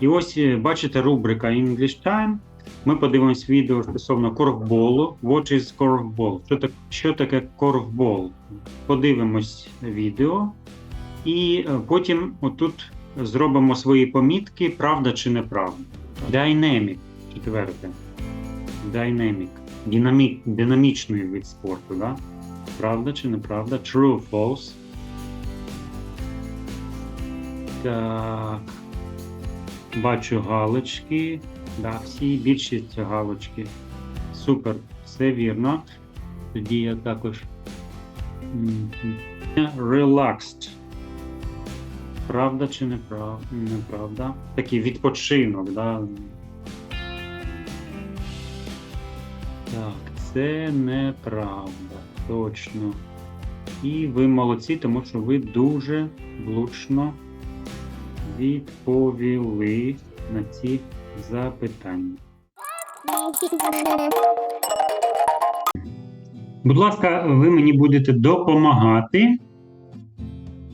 І ось е, бачите рубрика English Time. Ми подивимось відео стосовно корфболу. What is корфбол? Що так, що таке корфбол? Подивимось відео, і е, потім отут зробимо свої помітки, правда чи неправда. Dynamic четверте. Dynamic. Динамі, динамічний від спорту. Да? Правда чи неправда? True false. Так. Бачу галочки. Да, всі більшість галочки. Супер, все вірно. Тоді я також. Relaxed. Правда чи неправда? Неправда. Такий відпочинок, да? Так, це неправда. Точно. І ви молодці, тому що ви дуже влучно відповіли на ці запитання. Будь ласка, ви мені будете допомагати.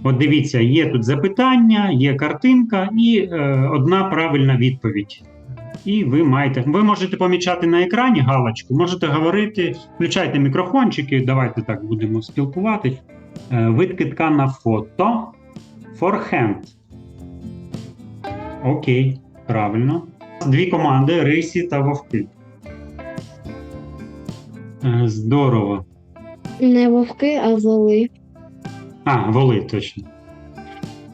От дивіться, є тут запитання, є картинка і е, одна правильна відповідь. І ви маєте. Ви можете помічати на екрані галочку, можете говорити, включайте мікрофончики, давайте так будемо спілкуватись. Е, вид китка на фото. Forehand. Окей, правильно. Дві команди рисі та вовки. Е, Здорово. Не вовки, а воли. А, воли, точно.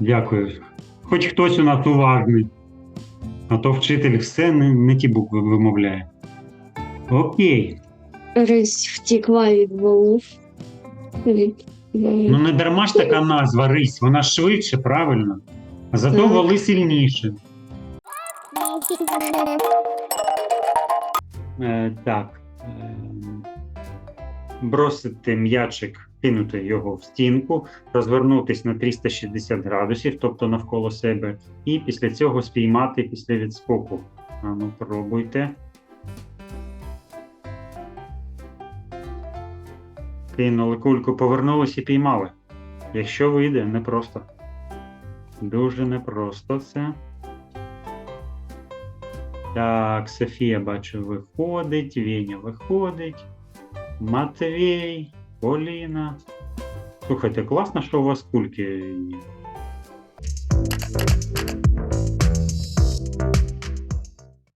Дякую. Хоч хтось у нас уважний. А то вчитель все не, не ті букви вимовляє. Окей. Рись втекла від волов. Від... Ну не дарма ж така назва рись, вона швидше, правильно. Зато воли сильніше. Е, так. Е, бросити м'ячик, кинути його в стінку, розвернутись на 360 градусів, тобто навколо себе, і після цього спіймати після відскоку. А ну, пробуйте. Кинули кульку, повернулись і піймали. Якщо вийде, непросто. Дуже непросто все. Так, Софія бачу, виходить, Веня виходить. Матвій, Поліна. Слухайте, класно, що у вас кульки.